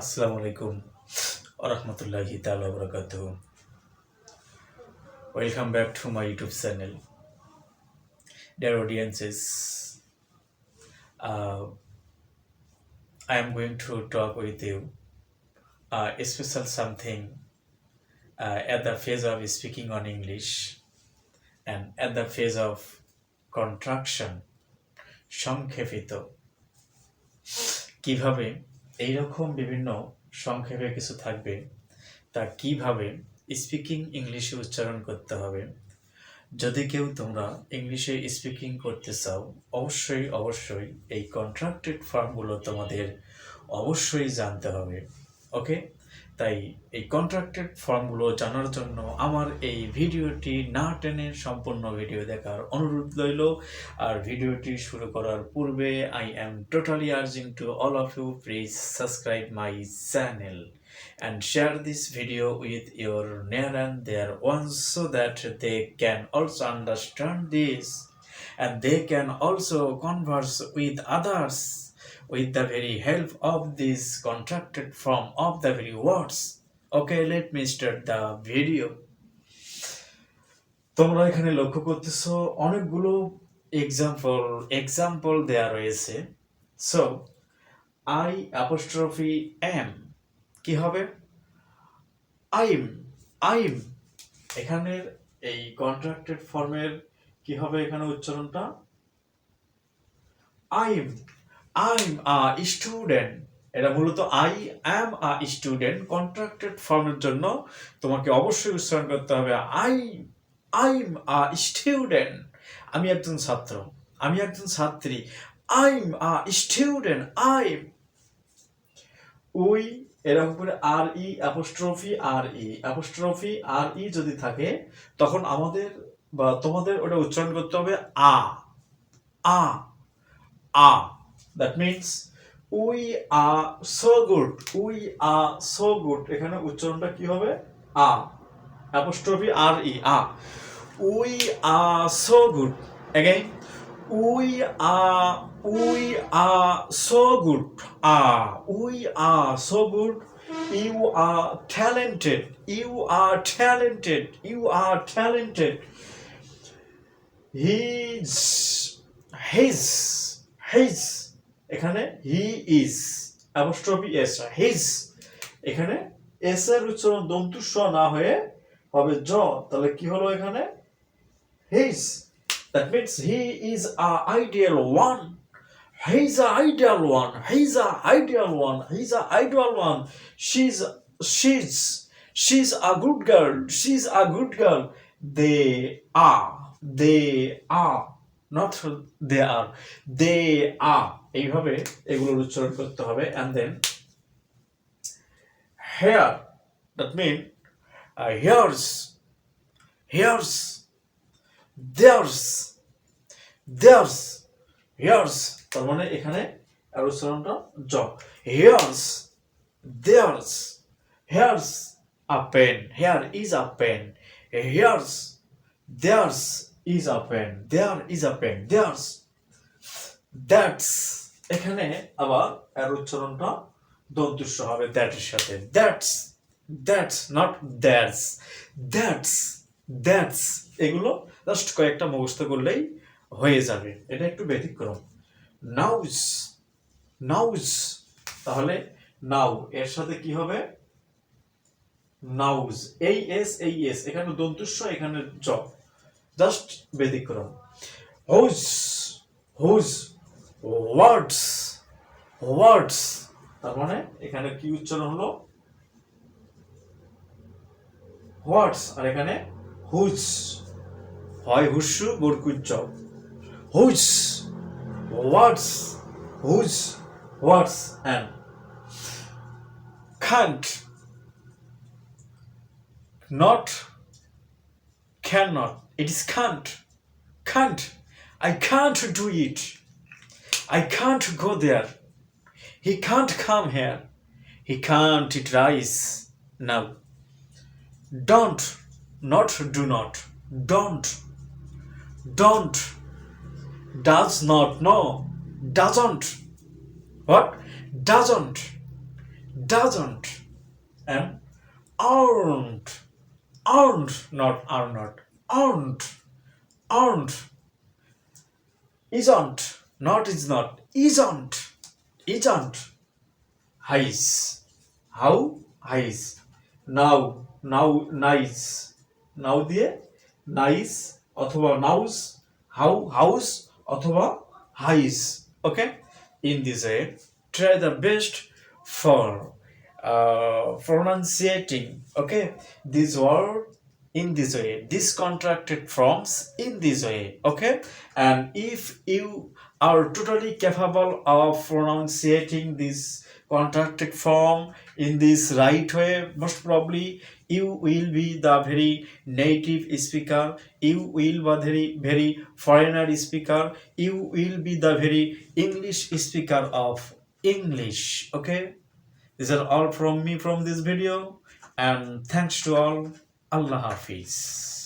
আসসালামু আলাইকুম রহমতুল্লাহি তালা বরকাত welcome back to my YouTube channel dear audiences I am going to talk with you special something at the phase of speaking on English and at the phase of contraction সংক্ষেপিত। কীভাবে এইরকম বিভিন্ন সংক্ষেপে কিছু থাকবে। তা কীভাবে স্পিকিং ইংলিশে উচ্চারণ করতে হবে? যদি কেউ তোমরা ইংলিশে স্পিকিং করতে চাও, অবশ্যই অবশ্যই এই কন্ট্রাক্টেড ফর্মগুলো তোমাদের অবশ্যই জানতে হবে। ওকে তাই এই কন্ট্রাক্টেড ফর্মগুলো জানার জন্য আমার এই ভিডিওটি না টেনে সম্পূর্ণ ভিডিও দেখার অনুরোধ রইল আর ভিডিওটি শুরু করার পূর্বে I am totally urging to all of you please subscribe my channel and share this video with your near and dear ones so that they can also understand this and they can also converse with others with the very help of this contracted form of the very words. Okay, let me start the video. তোমরা এখানে লক্ষ্য করতেছো অনেকগুলো example example দেয়া রয়েছে so I apostrophe M কি হবে I'm I'm এখানের এই কন্ট্রাক্টেড ফর্মের কি হবে এখানে উচ্চারণটা আইম আইম আ স্টুডেন্ট এটা মূলত I am a student contracted ফর্মের জন্য। তোমাকে অবশ্যই উচ্চারণ করতে হবে আই আইম আ স্টুডেন্ট আমি একজন ছাত্র। আমি একজন ছাত্রী। I'm a student I'm we এরকম করে আর ই অ্যাপোস্ট্রফি আর ই অ্যাপোস্ট্রফি আর ই যদি থাকে, তখন আমাদের বা তোমাদের ওটা উচ্চারণ করতে হবে are. Are. Are. That means we are so good we are so good এখানে উচ্চারণটা কি হবে? Are. Apostrophe R E are. We are so good again we are we are so good are. We are so good you are talented you are talented you are talented he's he's he's এখানে he is apostrophe S he's এখানে S এর উচ্চারণ দন্তু স না হয়ে হবে জ, তাহলে কি হলো এখানে? He's that means he is a ideal one he's a ideal one he's a ideal one he's a ideal one she is she is she is a good girl she is a good girl they are they are Not they are. They are. এইভাবে এগুলোর উচ্চারণ করতে হবে then here that mean uh, here's here's there's there's here's তার মানে এখানে আর উচ্চারণটা জ here's there's here's a pen here is a pen here's there's is a pen. There is a pen. There's that's, এখানে আবার এর উচ্চারণটা দন্তুস্ব হবে দ্যাট এর সাথে। That's that's not that's that's that's এগুলো জাস্ট কয়েকটা মুখস্থ করলেই হয়ে যাবে। এটা একটু ব্যতিক্রম। নাউজ নাউজ তাহলে নাও এর সাথে কি হবে? নাউজ এই এস এই এস এখানে দন্তুস্ব এখানে জ। জাস্ট ব্যতিক্রম হোজ হোজ ওয়ার্ডস ওয়ার্ডস তার মানে এখানে কি উচ্চারণ হলো? হোয়াটস আর এখানে হুজ হয় হুস্যু বরকুচ্চ। Who's words who's words and can't, not cannot. It is can't. Can't. I can't do it. I can't go there. He can't come here. He can't rice now. Don't. Not do not. Don't. Don't. Does not. No. Doesn't. What? Doesn't. Doesn't. And aren't aren't not are not aren't aren't isn't not is not isn't isn't highs how highs now now nice now দিয়ে nice অথবা নাউস how house অথবা হাইস okay in this way try the best for Uh, pronunciating okay? This word in this way this contracted forms in this way okay? And if you are totally capable of pronunciating this contracted form in this right way most probably you will be the very native speaker you will be very very foreigner speaker you will be the very english speaker of english okay these are all from me from this video and thanks to all. Allah hafiz